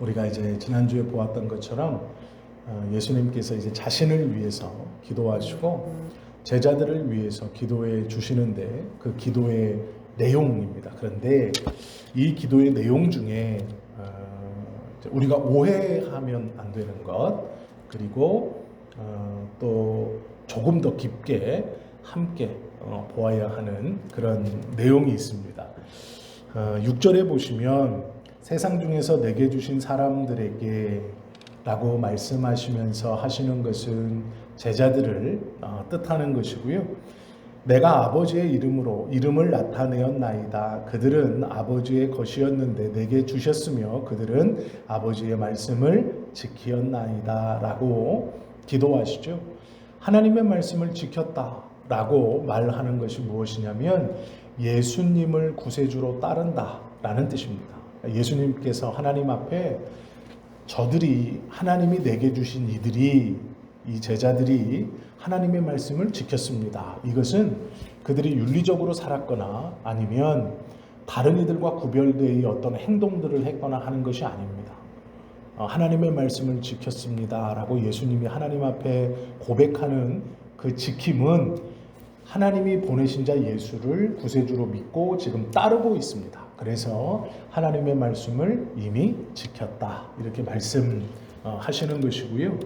우리가 이제 지난주에 보았던 것처럼 어, 예수님께서 이제 자신을 위해서 기도하시고 제자들을 위해서 기도해 주시는데 그 기도의 내용입니다. 그런데 이 기도의 내용 중에 어, 우리가 오해하면 안 되는 것 그리고 어, 또 조금 더 깊게 함께 어, 보아야 하는 그런 내용이 있습니다. 어, 6절에 보시면 세상 중에서 내게 주신 사람들에게 라고 말씀하시면서 하시는 것은 제자들을 어, 뜻하는 것이고요. 내가 아버지의 이름으로 이름을 나타내었나이다. 그들은 아버지의 것이었는데 내게 주셨으며 그들은 아버지의 말씀을 지키었나이다 라고 기도하시죠. 하나님의 말씀을 지켰다 라고 말하는 것이 무엇이냐면 예수님을 구세주로 따른다 라는 뜻입니다. 예수님께서 하나님 앞에 저들이 하나님이 내게 주신 이들이 이 제자들이 하나님의 말씀을 지켰습니다. 이것은 그들이 윤리적으로 살았거나 아니면 다른 이들과 구별되어 어떤 행동들을 했거나 하는 것이 아닙니다. 어, 하나님의 말씀을 지켰습니다라고 예수님이 하나님 앞에 고백하는 그 지킴은 하나님이 보내신 자 예수를 구세주로 믿고 지금 따르고 있습니다. 그래서 하나님의 말씀을 이미 지켰다. 이렇게 말씀하시는 것이고요.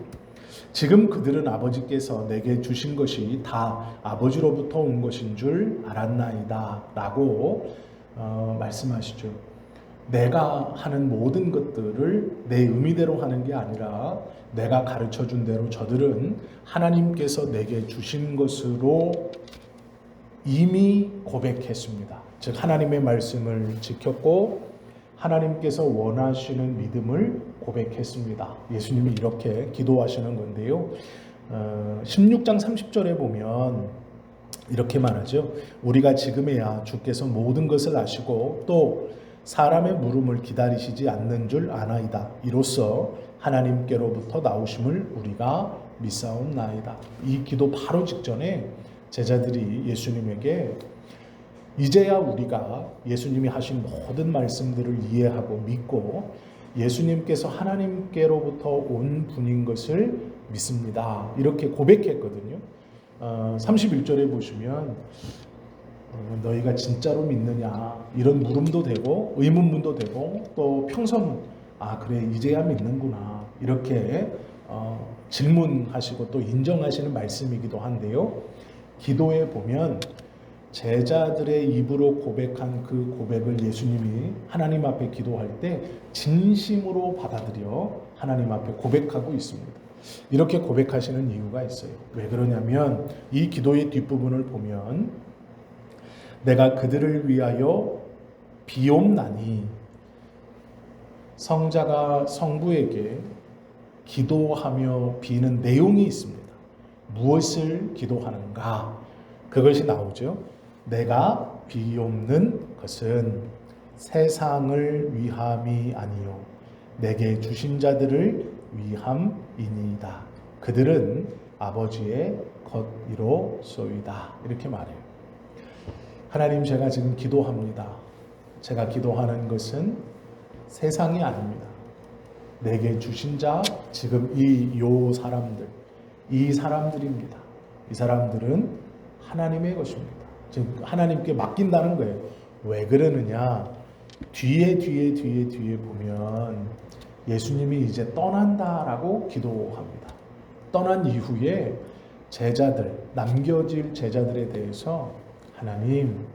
지금 그들은 아버지께서 내게 주신 것이 다 아버지로부터 온 것인 줄 알았나이다. 라고 어, 말씀하시죠. 내가 하는 모든 것들을 내 의미대로 하는 게 아니라 내가 가르쳐 준 대로 저들은 하나님께서 내게 주신 것으로 이미 고백했습니다. 즉 하나님의 말씀을 지켰고 하나님께서 원하시는 믿음을 고백했습니다. 예수님이 이렇게 기도하시는 건데요. 어, 16장 30절에 보면 이렇게 말하죠. 우리가 지금에야 주께서 모든 것을 아시고 또 사람의 물음을 기다리시지 않는 줄 아나이다. 이로써 하나님께로부터 나오심을 우리가 믿사옵나이다. 이 기도 바로 직전에 제자들이 예수님에게 이제야 우리가 예수님이 하신 모든 말씀들을 이해하고 믿고 예수님께서 하나님께로부터 온 분인 것을 믿습니다. 이렇게 고백했거든요. 어, 31절에 보시면 어, 너희가 진짜로 믿느냐 이런 물음도 되고 의문문도 되고 또 평서문 아 그래 이제야 믿는구나 이렇게 어, 질문하시고 또 인정하시는 말씀이기도 한데요. 기도에 보면 제자들의 입으로 고백한 그 고백을 예수님이 하나님 앞에 기도할 때 진심으로 받아들여 하나님 앞에 고백하고 있습니다. 이렇게 고백하시는 이유가 있어요. 왜 그러냐면 이 기도의 뒷부분을 보면 내가 그들을 위하여 비옵나니 성자가 성부에게 기도하며 비는 내용이 있습니다. 무엇을 기도하는가? 그것이 나오죠. 내가 비옵는 것은 세상을 위함이 아니요 내게 주신 자들을 위함이니이다. 그들은 아버지의 것이로소이다. 이렇게 말해요. 하나님 제가 지금 기도합니다. 제가 기도하는 것은 세상이 아닙니다. 내게 주신 자 지금 이 요 사람들 이 사람들입니다. 이 사람들은 하나님의 것입니다. 즉 하나님께 맡긴다는 거예요. 왜 그러느냐? 뒤에 뒤에 뒤에 뒤에 보면 예수님이 이제 떠난다라고 기도합니다. 떠난 이후에 제자들 남겨질 제자들에 대해서 하나님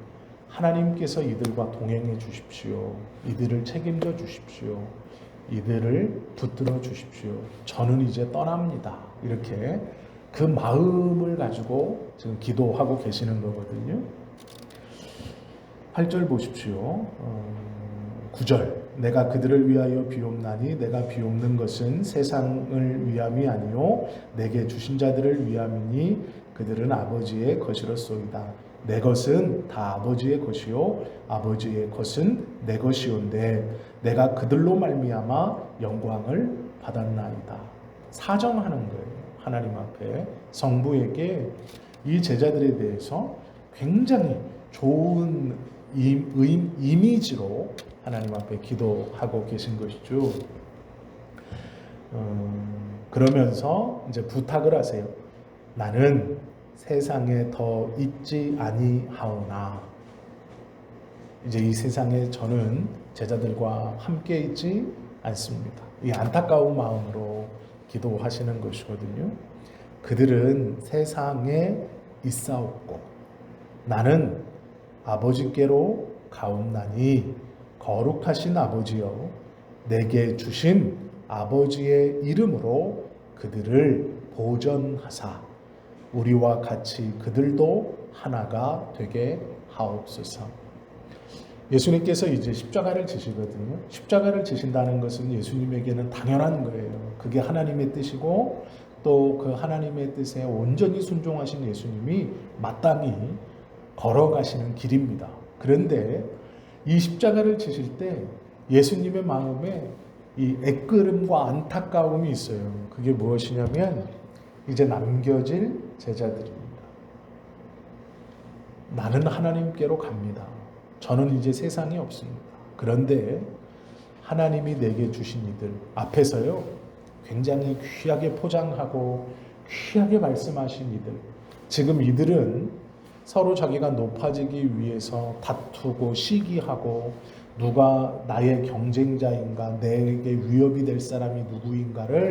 하나님께서 이들과 동행해 주십시오. 이들을 책임져 주십시오. 이들을 붙들어 주십시오. 저는 이제 떠납니다. 이렇게 그 마음을 가지고 지금 기도하고 계시는 거거든요. 8절 보십시오. 어, 9절. 내가 그들을 위하여 비옵나니 내가 비옵는 것은 세상을 위함이 아니요 내게 주신 자들을 위함이니 그들은 아버지의 것이로소이다. 내 것은 다 아버지의 것이요 아버지의 것은 내 것이온데 내가 그들로 말미암아 영광을 받았나이다. 사정하는 거예요. 하나님 앞에 성부에게 이 제자들에 대해서 굉장히 좋은 이미지로 하나님 앞에 기도하고 계신 것이죠. 어, 그러면서 이제 부탁을 하세요. 나는 세상에 더 있지 아니하오나 이제 이 세상에 저는 제자들과 함께 있지 않습니다. 이 안타까운 마음으로 기도하시는 것이거든요. 그들은 세상에 있사옵고 나는 아버지께로 가옵나니 거룩하신 아버지여 내게 주신 아버지의 이름으로 그들을 보전하사 우리와 같이 그들도 하나가 되게 하옵소서. 예수님께서 이제 십자가를 지시거든요. 십자가를 지신다는 것은 예수님에게는 당연한 거예요. 그게 하나님의 뜻이고 또 그 하나님의 뜻에 온전히 순종하신 예수님이 마땅히 걸어가시는 길입니다. 그런데 이 십자가를 지실 때 예수님의 마음에 이 애끄름과 안타까움이 있어요. 그게 무엇이냐면 이제 남겨질 제자들입니다. 나는 하나님께로 갑니다. 저는 이제 세상에 없습니다. 그런데 하나님이 내게 주신 이들 앞에서요, 굉장히 귀하게 포장하고 귀하게 말씀하신 이들. 지금 이들은 서로 자기가 높아지기 위해서 다투고 시기하고 누가 나의 경쟁자인가, 내게 위협이 될 사람이 누구인가를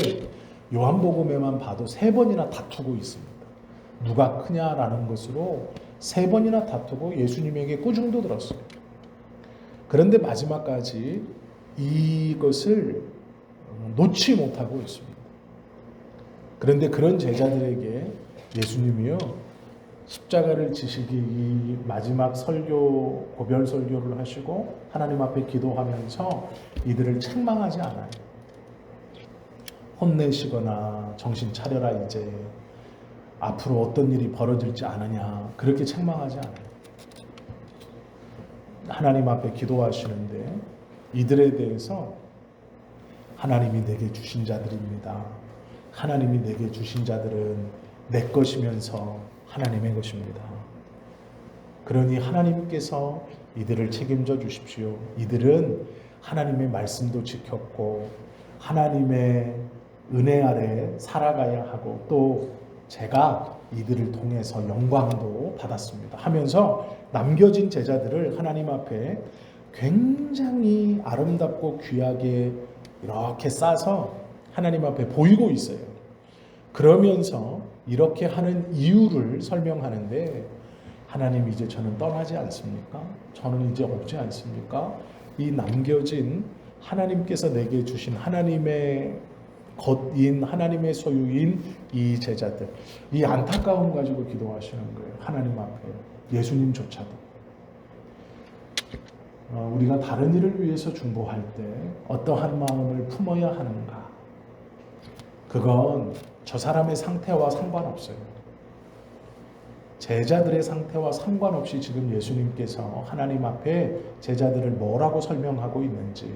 요한복음에만 봐도 세 번이나 다투고 있습니다. 누가 크냐라는 것으로 세 번이나 다투고 예수님에게 꾸중도 들었어요. 그런데 마지막까지 이것을 놓지 못하고 있습니다. 그런데 그런 제자들에게 예수님이요 십자가를 지시기 이 마지막 설교 고별 설교를 하시고 하나님 앞에 기도하면서 이들을 책망하지 않아요. 혼내시거나 정신 차려라 이제 앞으로 어떤 일이 벌어질지 아느냐 그렇게 책망하지 않아요. 하나님 앞에 기도하시는데 이들에 대해서 하나님이 내게 주신 자들입니다. 하나님이 내게 주신 자들은 내 것이면서 하나님의 것입니다. 그러니 하나님께서 이들을 책임져 주십시오. 이들은 하나님의 말씀도 지켰고 하나님의 은혜 아래 살아가야 하고 또 제가 이들을 통해서 영광도 받았습니다. 하면서 남겨진 제자들을 하나님 앞에 굉장히 아름답고 귀하게 이렇게 싸서 하나님 앞에 보이고 있어요. 그러면서 이렇게 하는 이유를 설명하는데 하나님 이제 저는 떠나지 않습니까? 저는 이제 없지 않습니까? 이 남겨진 하나님께서 내게 주신 하나님의 것인 하나님의 소유인 이 제자들 이 안타까움 가지고 기도하시는 거예요. 하나님 앞에 예수님조차도 어, 우리가 다른 일을 위해서 중보할 때 어떠한 마음을 품어야 하는가? 그건 저 사람의 상태와 상관없어요. 제자들의 상태와 상관없이 지금 예수님께서 하나님 앞에 제자들을 뭐라고 설명하고 있는지,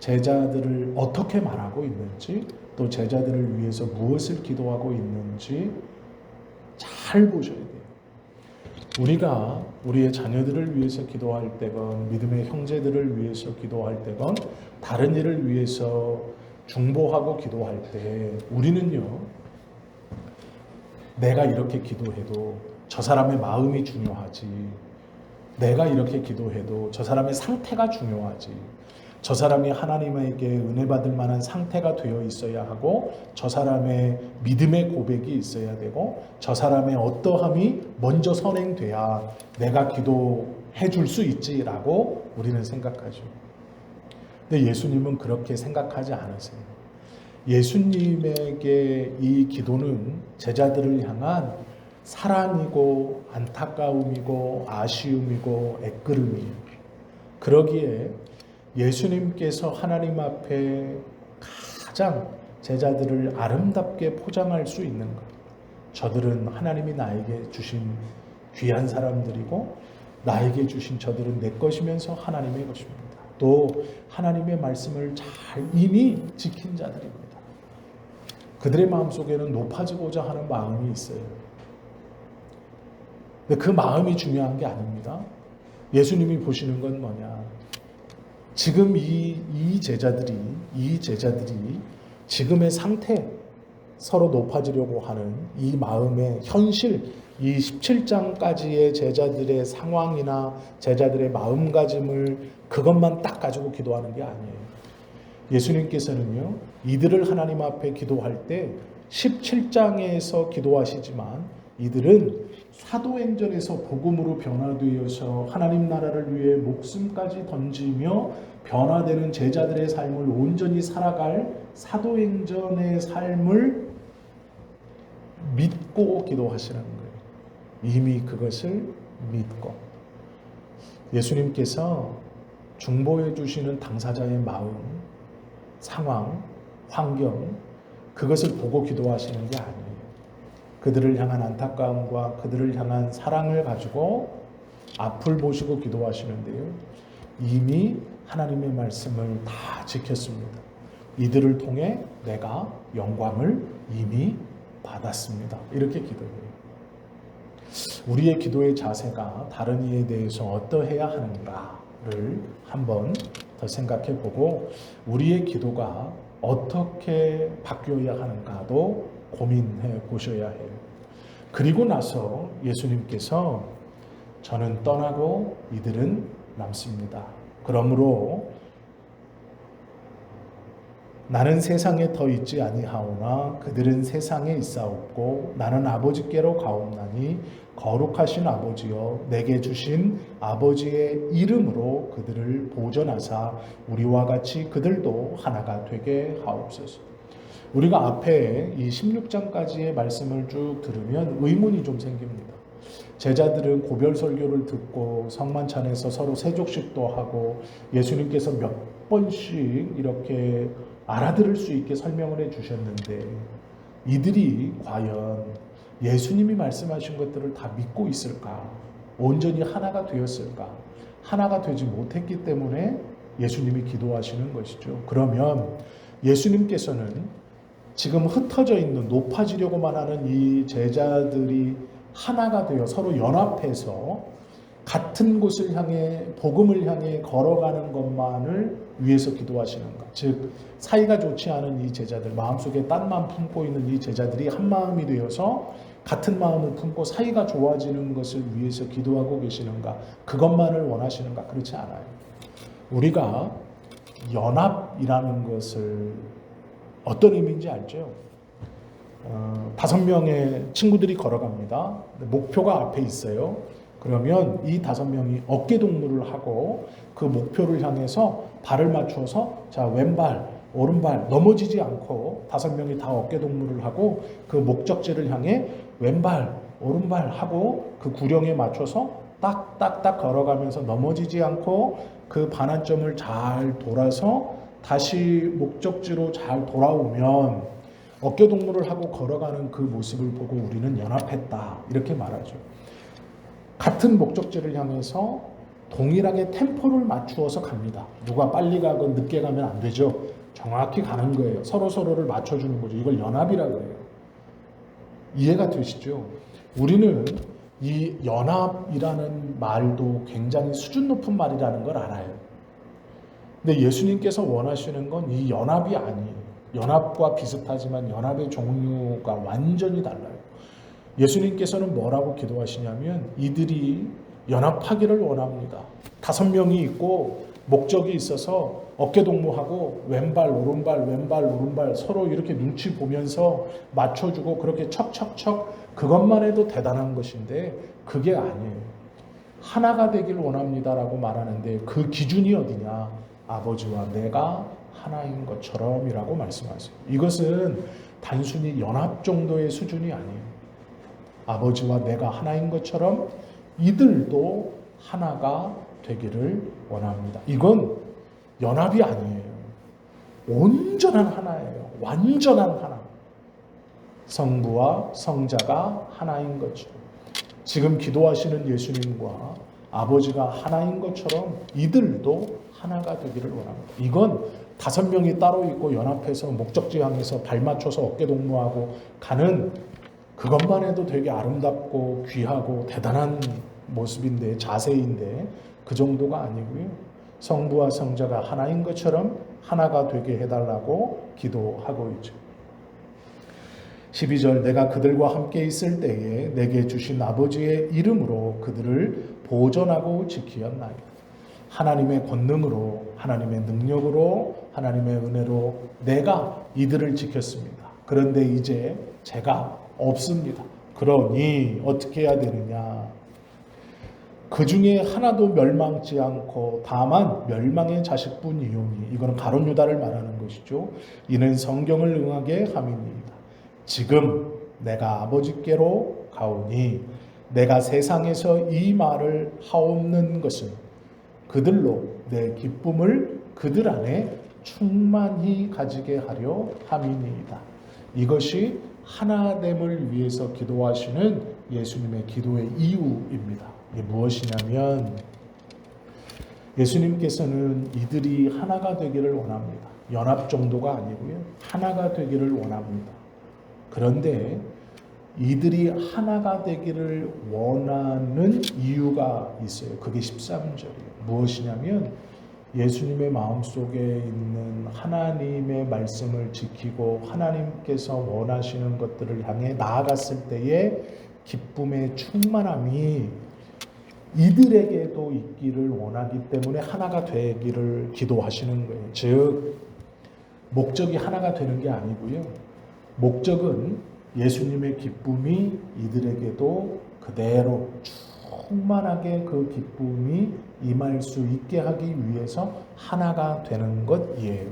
제자들을 어떻게 말하고 있는지, 또 제자들을 위해서 무엇을 기도하고 있는지 잘 보셔야 돼요. 우리가 우리의 자녀들을 위해서 기도할 때건 믿음의 형제들을 위해서 기도할 때건 다른 일을 위해서 중보하고 기도할 때 우리는요 내가 이렇게 기도해도 저 사람의 마음이 중요하지. 내가 이렇게 기도해도 저 사람의 상태가 중요하지 저 사람이 하나님에게 은혜 받을 만한 상태가 되어 있어야 하고 저 사람의 믿음의 고백이 있어야 되고 저 사람의 어떠함이 먼저 선행돼야 내가 기도해 줄 수 있지라고 우리는 생각하죠. 근데 예수님은 그렇게 생각하지 않으세요. 예수님에게 이 기도는 제자들을 향한 사랑이고 안타까움이고 아쉬움이고 애끄름이에요. 그러기에 예수님께서 하나님 앞에 가장 제자들을 아름답게 포장할 수 있는 것. 저들은 하나님이 나에게 주신 귀한 사람들이고 나에게 주신 저들은 내 것이면서 하나님의 것입니다. 또 하나님의 말씀을 잘 이미 지킨 자들입니다. 그들의 마음 속에는 높아지고자 하는 마음이 있어요. 근데 그 마음이 중요한 게 아닙니다. 예수님이 보시는 건 뭐냐? 지금 이, 이 제자들이, 이 제자들이 지금의 상태, 서로 높아지려고 하는 이 마음의 현실, 이 17장까지의 제자들의 상황이나 제자들의 마음가짐을 그것만 딱 가지고 기도하는 게 아니에요. 예수님께서는요, 이들을 하나님 앞에 기도할 때 17장에서 기도하시지만 이들은 사도행전에서 복음으로 변화되어서 하나님 나라를 위해 목숨까지 던지며 변화되는 제자들의 삶을 온전히 살아갈 사도행전의 삶을 믿고 기도하시는 거예요. 이미 그것을 믿고 예수님께서 중보해 주시는 당사자의 마음, 상황, 환경 그것을 보고 기도하시는 게 아니에요. 그들을 향한 안타까움과 그들을 향한 사랑을 가지고 앞을 보시고 기도하시는데요. 이미 하나님의 말씀을 다 지켰습니다. 이들을 통해 내가 영광을 이미 받았습니다. 이렇게 기도해요. 우리의 기도의 자세가 다른 이에 대해서 어떠해야 하는가를 한번 더 생각해 보고 우리의 기도가 어떻게 바뀌어야 하는가도 고민해 보셔야 해요. 그리고 나서 예수님께서 저는 떠나고 이들은 남습니다. 그러므로 나는 세상에 더 있지 아니하오나 그들은 세상에 있사옵고 나는 아버지께로 가옵나니 거룩하신 아버지여 내게 주신 아버지의 이름으로 그들을 보존하사 우리와 같이 그들도 하나가 되게 하옵소서. 우리가 앞에 이 16장까지의 말씀을 쭉 들으면 의문이 좀 생깁니다. 제자들은 고별 설교를 듣고 성만찬에서 서로 세족식도 하고 예수님께서 몇 번씩 이렇게 알아들을 수 있게 설명을 해 주셨는데 이들이 과연 예수님이 말씀하신 것들을 다 믿고 있을까? 온전히 하나가 되었을까? 하나가 되지 못했기 때문에 예수님이 기도하시는 것이죠. 그러면 예수님께서는 지금 흩어져 있는 높아지려고만 하는 이 제자들이 하나가 되어 서로 연합해서 같은 곳을 향해 복음을 향해 걸어가는 것만을 위해서 기도하시는가? 즉 사이가 좋지 않은 이 제자들 마음속에 딴만 품고 있는 이 제자들이 한 마음이 되어서 같은 마음을 품고 사이가 좋아지는 것을 위해서 기도하고 계시는가? 그것만을 원하시는가? 그렇지 않아요. 우리가 연합이라는 것을 어떤 의미인지 알죠? 어, 다섯 명의 친구들이 걸어갑니다. 목표가 앞에 있어요. 그러면 이 다섯 명이 어깨 동무를 하고 그 목표를 향해서 발을 맞춰서 자 왼발 오른발 넘어지지 않고 다섯 명이 다 어깨 동무를 하고 그 목적지를 향해 왼발 오른발 하고 그 구령에 맞춰서 딱딱딱 걸어가면서 넘어지지 않고 그 반환점을 잘 돌아서 다시 목적지로 잘 돌아오면 어깨 동무를 하고 걸어가는 그 모습을 보고 우리는 연합했다 이렇게 말하죠. 같은 목적지를 향해서 동일하게 템포를 맞추어서 갑니다. 누가 빨리 가건 늦게 가면 안 되죠. 정확히 가는 거예요. 서로 서로를 맞춰주는 거죠. 이걸 연합이라고 해요. 이해가 되시죠? 우리는 이 연합이라는 말도 굉장히 수준 높은 말이라는 걸 알아요. 근데 예수님께서 원하시는 건 이 연합이 아니에요. 연합과 비슷하지만 연합의 종류가 완전히 달라요. 예수님께서는 뭐라고 기도하시냐면 이들이 연합하기를 원합니다. 다섯 명이 있고 목적이 있어서 어깨 동무하고 왼발 오른발 왼발 오른발 서로 이렇게 눈치 보면서 맞춰주고 그렇게 척척척 그것만 해도 대단한 것인데 그게 아니에요. 하나가 되길 원합니다라고 말하는데 그 기준이 어디냐? 아버지와 내가 하나인 것처럼이라고 말씀하세요. 이것은 단순히 연합 정도의 수준이 아니에요. 아버지와 내가 하나인 것처럼 이들도 하나가 되기를 원합니다. 이건 연합이 아니에요. 온전한 하나예요. 완전한 하나. 성부와 성자가 하나인 것처럼. 지금 기도하시는 예수님과 아버지가 하나인 것처럼 이들도 하나가 되기를 원합니다. 이건 다섯 명이 따로 있고 연합해서 목적지 향해서 발 맞춰서 어깨 동무하고 가는 그것만 해도 되게 아름답고 귀하고 대단한 모습인데 자세인데 그 정도가 아니고요. 성부와 성자가 하나인 것처럼 하나가 되게 해달라고 기도하고 있죠. 12절 내가 그들과 함께 있을 때에 내게 주신 아버지의 이름으로 그들을 보존하고 지키었나이다. 하나님의 권능으로 하나님의 능력으로 하나님의 은혜로 내가 이들을 지켰습니다. 그런데 이제 제가 없습니다. 그러니 어떻게 해야 되느냐? 그 중에 하나도 멸망치 않고 다만 멸망의 자식뿐이오니 이거는 가론 유다를 말하는 것이죠. 이는 성경을 응하게 함입니다. 지금 내가 아버지께로 가오니 내가 세상에서 이 말을 하옵는 것은 그들로 내 기쁨을 그들 안에 충만히 가지게 하려 함이니이다. 이것이 하나됨을 위해서 기도하시는 예수님의 기도의 이유입니다. 이게 무엇이냐면 예수님께서는 이들이 하나가 되기를 원합니다. 연합 정도가 아니고요. 하나가 되기를 원합니다. 그런데 이들이 하나가 되기를 원하는 이유가 있어요. 그게 13절이에요. 무엇이냐면 예수님의 마음속에 있는 하나님의 말씀을 지키고 하나님께서 원하시는 것들을 향해 나아갔을 때의 기쁨의 충만함이 이들에게도 있기를 원하기 때문에 하나가 되기를 기도하시는 거예요. 즉, 목적이 하나가 되는 게 아니고요. 목적은 예수님의 기쁨이 이들에게도 그대로 충만하게 그 기쁨이 임할 수 있게 하기 위해서 하나가 되는 것이에요.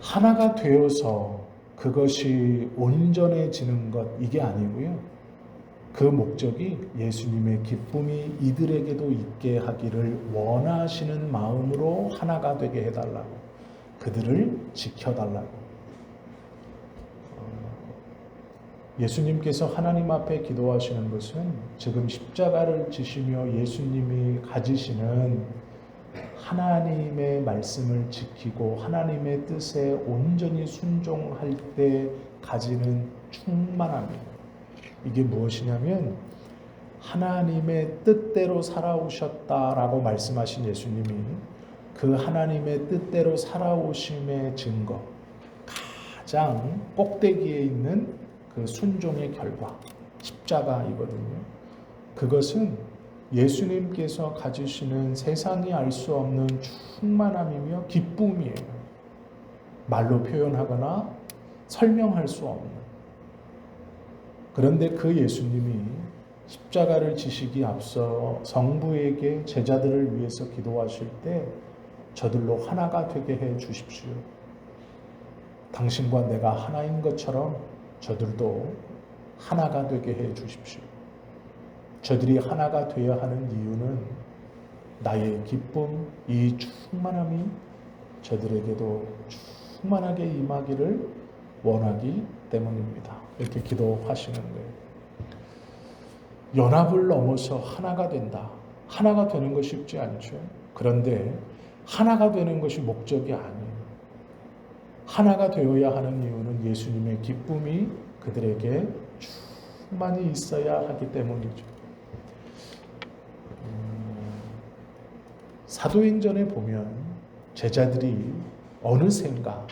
하나가 되어서 그것이 온전해지는 것 이게 아니고요. 그 목적이 예수님의 기쁨이 이들에게도 있게 하기를 원하시는 마음으로 하나가 되게 해달라고 그들을 지켜달라고 예수님께서 하나님 앞에 기도하시는 것은 지금 십자가를 지시며 예수님이 가지시는 하나님의 말씀을 지키고 하나님의 뜻에 온전히 순종할 때 가지는 충만함이에요. 이게 무엇이냐면 하나님의 뜻대로 살아오셨다라고 말씀하신 예수님이 그 하나님의 뜻대로 살아오심의 증거 가장 꼭대기에 있는 그 순종의 결과 십자가이거든요. 그것은 예수님께서 가지시는 세상이 알 수 없는 충만함이며 기쁨이에요. 말로 표현하거나 설명할 수 없는. 그런데 그 예수님이 십자가를 지시기 앞서 성부에게 제자들을 위해서 기도하실 때 저들로 하나가 되게 해 주십시오. 당신과 내가 하나인 것처럼 저들도 하나가 되게 해 주십시오. 저들이 하나가 되어야 하는 이유는 나의 기쁨, 이 충만함이 저들에게도 충만하게 임하기를 원하기 때문입니다. 이렇게 기도하시는 거예요. 연합을 넘어서 하나가 된다. 하나가 되는 것이 쉽지 않죠. 그런데 하나가 되는 것이 목적이 아니에요. 하나가 되어야 하는 이유는 예수님의 기쁨이 그들에게 충만히 있어야 하기 때문이죠. 음, 사도행전에 보면 제자들이 어느샌가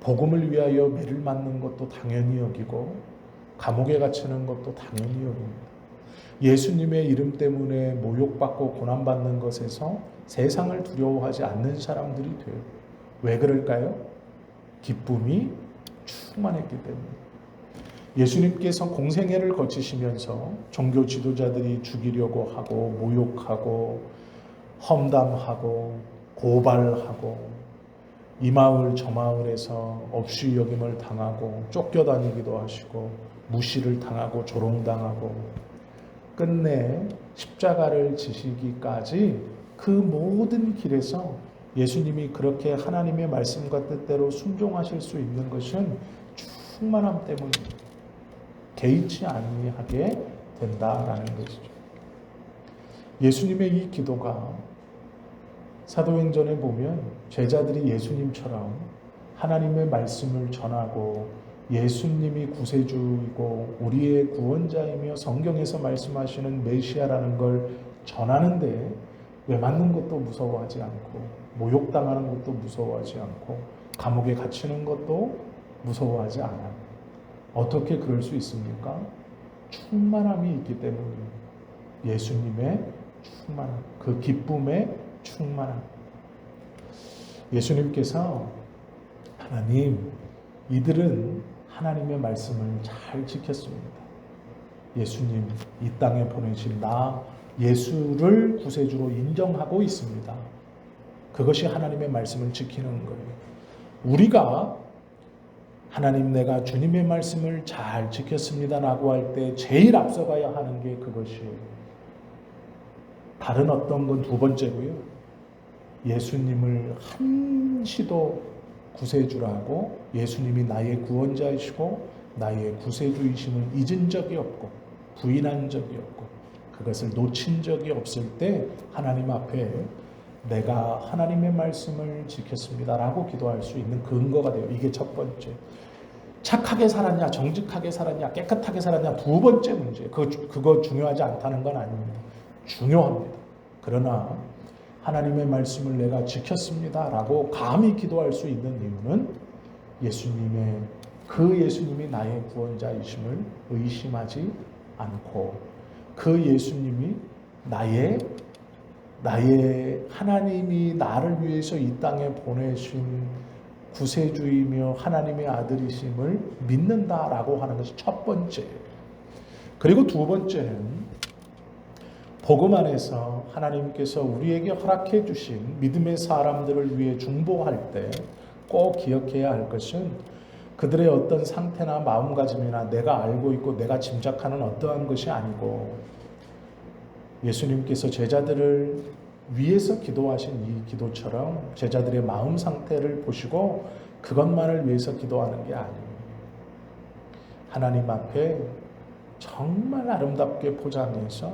복음을 위하여 매를 맞는 것도 당연히 여기고 감옥에 갇히는 것도 당연히 여깁니다. 예수님의 이름 때문에 모욕받고 고난받는 것에서 세상을 두려워하지 않는 사람들이 돼요. 왜 그럴까요? 기쁨이 충만했기 때문에. 예수님께서 공생애를 거치시면서 종교 지도자들이 죽이려고 하고 모욕하고 험담하고 고발하고 이 마을 저 마을에서 없이 여김을 당하고 쫓겨다니기도 하시고 무시를 당하고 조롱당하고 끝내 십자가를 지시기까지 그 모든 길에서 예수님이 그렇게 하나님의 말씀과 뜻대로 순종하실 수 있는 것은 충만함 때문입니다. 개의치 아니하게 된다라는 것이죠. 예수님의 이 기도가 사도행전에 보면 제자들이 예수님처럼 하나님의 말씀을 전하고 예수님이 구세주이고 우리의 구원자이며 성경에서 말씀하시는 메시아라는 걸 전하는데 왜 맞는 것도 무서워하지 않고 모욕당하는 것도 무서워하지 않고 감옥에 갇히는 것도 무서워하지 않아요. 어떻게 그럴 수 있습니까? 충만함이 있기 때문이에요. 예수님의 충만함, 그 기쁨의 충만함. 예수님께서 하나님, 이들은 하나님의 말씀을 잘 지켰습니다. 예수님, 이 땅에 보내신 나 예수를 구세주로 인정하고 있습니다. 그것이 하나님의 말씀을 지키는 거예요. 우리가 하나님 내가 주님의 말씀을 잘 지켰습니다라고 할 때 제일 앞서가야 하는 게 그것이에요. 다른 어떤 건 두 번째고요. 예수님을 한시도 구세주라고 예수님이 나의 구원자이시고 나의 구세주이심을 잊은 적이 없고 부인한 적이 없고 그것을 놓친 적이 없을 때 하나님 앞에 내가 하나님의 말씀을 지켰습니다라고 기도할 수 있는 근거가 돼요. 이게 첫 번째. 착하게 살았냐, 정직하게 살았냐, 깨끗하게 살았냐 두 번째 문제. 그거, 그거 중요하지 않다는 건 아닙니다. 중요합니다. 그러나 하나님의 말씀을 내가 지켰습니다라고 감히 기도할 수 있는 이유는 예수님의 그 예수님이 나의 구원자이심을 의심하지 않고 그 예수님이 나의 나의 하나님이 나를 위해서 이 땅에 보내신 구세주이며 하나님의 아들이심을 믿는다라고 하는 것이 첫 번째. 그리고 두 번째는 복음 안에서 하나님께서 우리에게 허락해 주신 믿음의 사람들을 위해 중보할 때 꼭 기억해야 할 것은 그들의 어떤 상태나 마음가짐이나 내가 알고 있고 내가 짐작하는 어떠한 것이 아니고 예수님께서 제자들을 위해서 기도하신 이 기도처럼 제자들의 마음 상태를 보시고 그것만을 위해서 기도하는 게 아니에요. 하나님 앞에 정말 아름답게 포장해서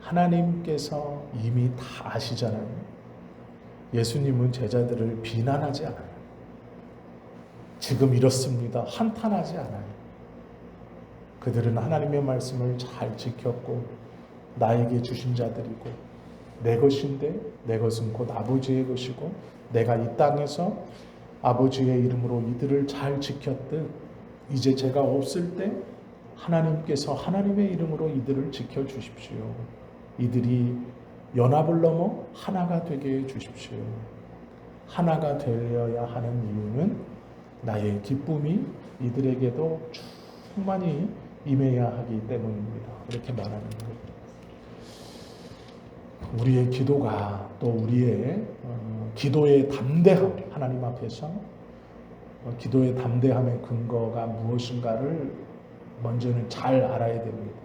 하나님께서 이미 다 아시잖아요. 예수님은 제자들을 비난하지 않아요. 지금 이렇습니다. 한탄하지 않아요. 그들은 하나님의 말씀을 잘 지켰고 나에게 주신 자들이고 내 것인데 내 것은 곧 아버지의 것이고 내가 이 땅에서 아버지의 이름으로 이들을 잘 지켰듯 이제 제가 없을 때 하나님께서 하나님의 이름으로 이들을 지켜 주십시오. 이들이 연합을 넘어 하나가 되게 해 주십시오. 하나가 되어야 하는 이유는 나의 기쁨이 이들에게도 충만히 임해야 하기 때문입니다. 이렇게 말하는 거예요. 우리의 기도가 또 우리의 어, 기도의 담대함 하나님 앞에서 어, 기도의 담대함의 근거가 무엇인가를 먼저는 잘 알아야 됩니다.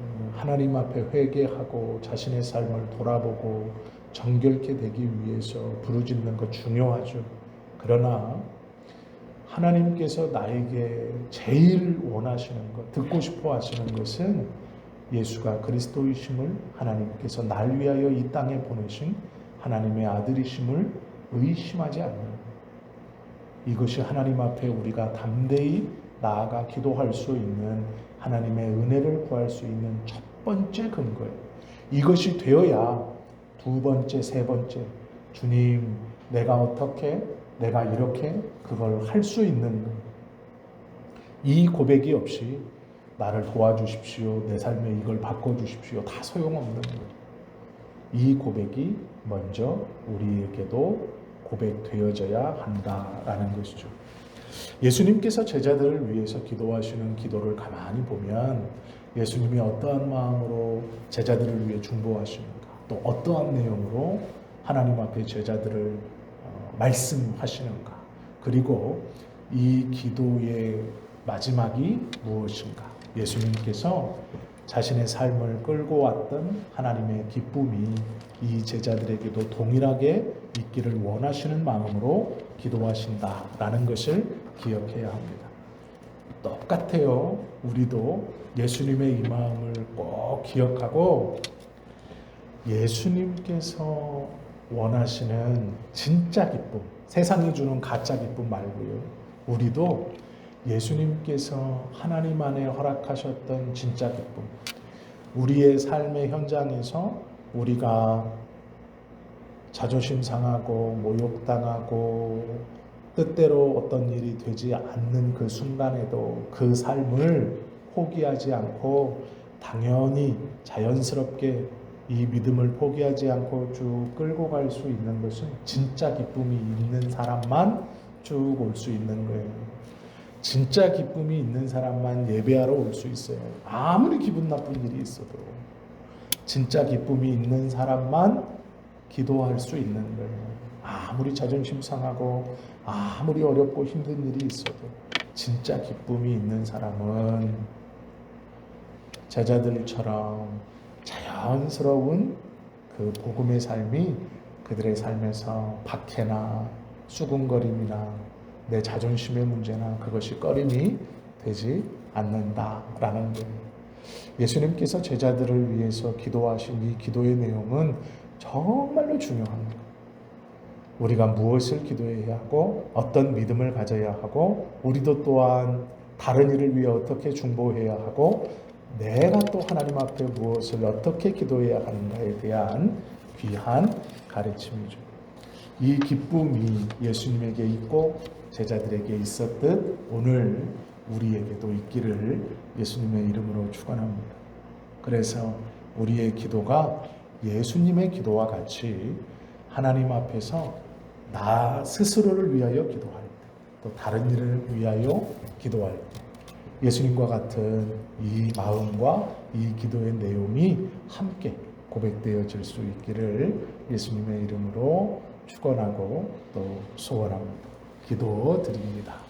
음, 하나님 앞에 회개하고 자신의 삶을 돌아보고 정결케 되기 위해서 부르짖는 것 중요하죠. 그러나 하나님께서 나에게 제일 원하시는 것, 듣고 싶어 하시는 것은 예수가 그리스도이심을 하나님께서 날 위하여 이 땅에 보내신 하나님의 아들이심을 의심하지 않는 것. 이것이 하나님 앞에 우리가 담대히 나아가 기도할 수 있는 하나님의 은혜를 구할 수 있는 첫 번째 근거예요. 이것이 되어야 두 번째, 세 번째, 주님, 내가 어떻게, 내가 이렇게 그걸 할 수 있는 이 고백이 없이 나를 도와주십시오. 내 삶에 이걸 바꿔주십시오. 다 소용없는 거예요. 이 고백이 먼저 우리에게도 고백되어져야 한다라는 것이죠. 예수님께서 제자들을 위해서 기도하시는 기도를 가만히 보면 예수님이 어떠한 마음으로 제자들을 위해 중보하시는가, 또 어떠한 내용으로 하나님 앞에 제자들을 어, 말씀하시는가, 그리고 이 기도의 마지막이 무엇인가, 예수님께서 자신의 삶을 끌고 왔던 하나님의 기쁨이 이 제자들에게도 동일하게 있기를 원하시는 마음으로 기도하신다라는 것을 기억해야 합니다. 똑같아요. 우리도 예수님의 이 마음을 꼭 기억하고 예수님께서 원하시는 진짜 기쁨, 세상이 주는 가짜 기쁨 말고요. 우리도 예수님께서 하나님 안에 허락하셨던 진짜 기쁨, 우리의 삶의 현장에서 우리가 자존심 상하고 모욕당하고 뜻대로 어떤 일이 되지 않는 그 순간에도 그 삶을 포기하지 않고 당연히 자연스럽게 이 믿음을 포기하지 않고 쭉 끌고 갈 수 있는 것은 진짜 기쁨이 있는 사람만 쭉 올 수 있는 거예요. 진짜 기쁨이 있는 사람만 예배하러 올 수 있어요. 아무리 기분 나쁜 일이 있어도 진짜 기쁨이 있는 사람만 기도할 수 있는 거예요. 아무리 자존심 상하고 아무리 어렵고 힘든 일이 있어도 진짜 기쁨이 있는 사람은 제자들처럼 자연스러운 그 복음의 삶이 그들의 삶에서 박해나 수군거림이나 내 자존심의 문제나 그것이 꺼림이 되지 않는다라는 거예요. 예수님께서 제자들을 위해서 기도하신 이 기도의 내용은 정말로 중요합니다. 우리가 무엇을 기도해야 하고 어떤 믿음을 가져야 하고 우리도 또한 다른 일을 위해 어떻게 중보해야 하고 내가 또 하나님 앞에 무엇을 어떻게 기도해야 하는가에 대한 귀한 가르침이죠. 이 기쁨이 예수님에게 있고 제자들에게 있었듯 오늘 우리에게도 있기를 예수님의 이름으로 축원합니다. 그래서 우리의 기도가 예수님의 기도와 같이 하나님 앞에서 나 스스로를 위하여 기도할 때, 또 다른 일을 위하여 기도할 때, 예수님과 같은 이 마음과 이 기도의 내용이 함께 고백되어질 수 있기를 예수님의 이름으로 축원하고 또 소원합니다. 기도 드립니다.